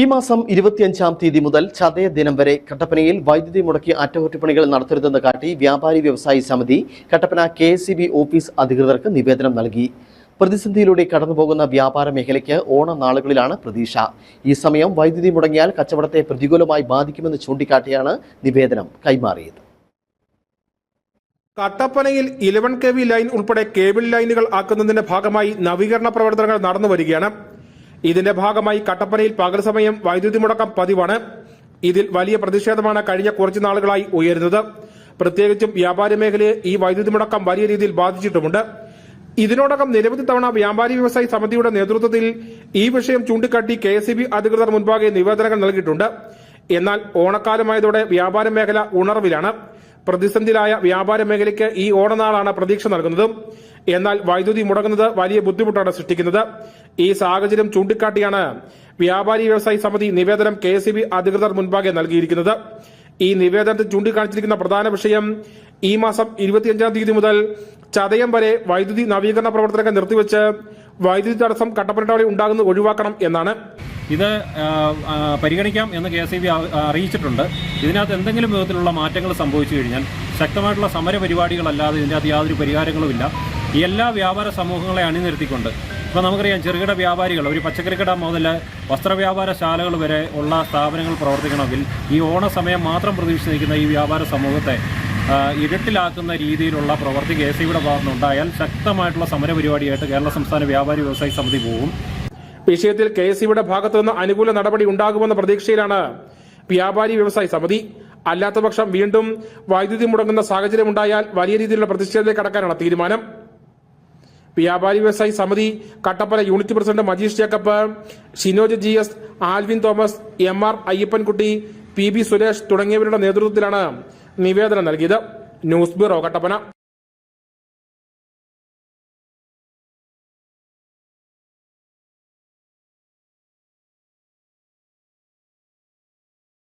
ഈ മാസം ഇരുപത്തിയഞ്ചാം തീയതി മുതൽ ചതയ ദിനം വരെ കട്ടപ്പനയിൽ വൈദ്യുതി മുടക്കി അറ്റകുറ്റപ്പണികൾ നടത്തരുതെന്ന് കാട്ടി വ്യാപാരി വ്യവസായി സമിതി കട്ടപ്പന കെ ഓഫീസ് അധികൃതർക്ക് നിവേദനം നൽകി. പ്രതിസന്ധിയിലൂടെ കടന്നുപോകുന്ന വ്യാപാര മേഖലയ്ക്ക് ഓണ നാളുകളിലാണ് പ്രതീക്ഷ. ഈ സമയം വൈദ്യുതി മുടങ്ങിയാൽ കച്ചവടത്തെ പ്രതികൂലമായി ബാധിക്കുമെന്ന് ചൂണ്ടിക്കാട്ടിയാണ് നിവേദനം കൈമാറിയത്. കട്ടപ്പനയിൽ ഇലവൻ കെ വി ലൈൻ ഉൾപ്പെടെ കേബിൾ ലൈനുകൾ ആക്കുന്നതിന്റെ ഭാഗമായി നവീകരണ പ്രവർത്തനങ്ങൾ നടന്നു വരികയാണ് ഇതിന്റെ ഭാഗമായി കട്ടപ്പനയിൽ പകൽ സമയം വൈദ്യുതി മുടക്കം പതിവാണ്. ഇതിൽ വലിയ പ്രതിഷേധമാണ് കഴിഞ്ഞ കുറച്ചു നാളുകളായി ഉയരുന്നത്. പ്രത്യേകിച്ചും വ്യാപാര മേഖലയെ ഈ വൈദ്യുതി മുടക്കം വലിയ രീതിയിൽ ബാധിച്ചിട്ടുമുണ്ട്. ഇതിനോടകം നിരവധി തവണ വ്യാപാരി വ്യവസായി സമിതിയുടെ നേതൃത്വത്തിൽ ഈ വിഷയം ചൂണ്ടിക്കാട്ടി കെ എസ് ബി അധികൃതർ മുൻപാകെ നിവേദനങ്ങൾ നൽകിയിട്ടുണ്ട്. എന്നാൽ ഓണക്കാലമായതോടെ വ്യാപാര മേഖല ഉണർവിലാണ്. പ്രതിസന്ധിയിലായ വ്യാപാര മേഖലയ്ക്ക് ഈ ഓണനാളാണ് പ്രതീക്ഷ നൽകുന്നത്. എന്നാൽ വൈദ്യുതി മുടങ്ങുന്നത് വലിയ ബുദ്ധിമുട്ടാണ് സൃഷ്ടിക്കുന്നത്. ഈ സാഹചര്യം ചൂണ്ടിക്കാട്ടിയാണ് വ്യാപാരി വ്യവസായി സമിതി നിവേദനം കെ അധികൃതർ മുൻപാകെ നൽകിയിരിക്കുന്നത്. ഈ നിവേദനത്തിൽ ചൂണ്ടിക്കാണിച്ചിരിക്കുന്ന പ്രധാന വിഷയം ഈ മാസം ഇരുപത്തിയഞ്ചാം തീയതി മുതൽ ചതയം വരെ വൈദ്യുതി നവീകരണ പ്രവർത്തനങ്ങൾ നിർത്തിവെച്ച് വൈദ്യുതി തടസ്സം കട്ടപ്പന ടൗണിൽ ഉണ്ടാകുന്നത് ഒഴിവാക്കണം എന്നാണ്. ഇത് പരിഗണിക്കാം എന്ന് കെ എസ് ഇ ബി അറിയിച്ചിട്ടുണ്ട്. ഇതിനകത്ത് എന്തെങ്കിലും വിധത്തിലുള്ള മാറ്റങ്ങൾ സംഭവിച്ചു കഴിഞ്ഞാൽ ശക്തമായിട്ടുള്ള സമര പരിപാടികളല്ലാതെ ഇതിനകത്ത് യാതൊരു പരിഹാരങ്ങളുമില്ല. എല്ലാ വ്യാപാര സമൂഹങ്ങളെ അണിനിരത്തിക്കൊണ്ട് ഇപ്പോൾ നമുക്കറിയാം ചെറുകിട വ്യാപാരികൾ ഒരു പച്ചക്കറിക്കട മുതൽ വസ്ത്രവ്യാപാര ശാലകൾ വരെ ഉള്ള സ്ഥാപനങ്ങൾ പ്രവർത്തിക്കണമെങ്കിൽ ഈ ഓണസമയം മാത്രം പ്രതീക്ഷിച്ച് നിൽക്കുന്ന ഈ വ്യാപാര സമൂഹത്തെ ഇരുട്ടിലാക്കുന്ന രീതിയിലുള്ള പ്രവൃത്തി കെ എസ് ഇയുടെ ഭാഗത്തുനിന്നുണ്ടായാൽ ശക്തമായിട്ടുള്ള സമരപരിപാടിയായിട്ട് കേരള സംസ്ഥാന വ്യാപാരി വ്യവസായി സമിതി പോകും വിഷയത്തിൽ കെ എസ് സിയുടെ ഭാഗത്തുനിന്ന് അനുകൂല നടപടി ഉണ്ടാകുമെന്ന പ്രതീക്ഷയിലാണ് വ്യാപാരി വ്യവസായ സമിതി. അല്ലാത്തപക്ഷം വീണ്ടും വൈദ്യുതി മുടങ്ങുന്ന സാഹചര്യമുണ്ടായാൽ വലിയ രീതിയിലുള്ള പ്രതിഷേധത്തിലേക്ക് കടക്കാനാണ് തീരുമാനം. വ്യാപാരി വ്യവസായി സമിതി Kattappana unit president Majeesh Jacob Shinoj G S Alvin Thomas M R Ayyappankutty P B Suresh തുടങ്ങിയവരുടെ നേതൃത്വത്തിലാണ് നിവേദനം നൽകിയത്. News bureau Kattappana.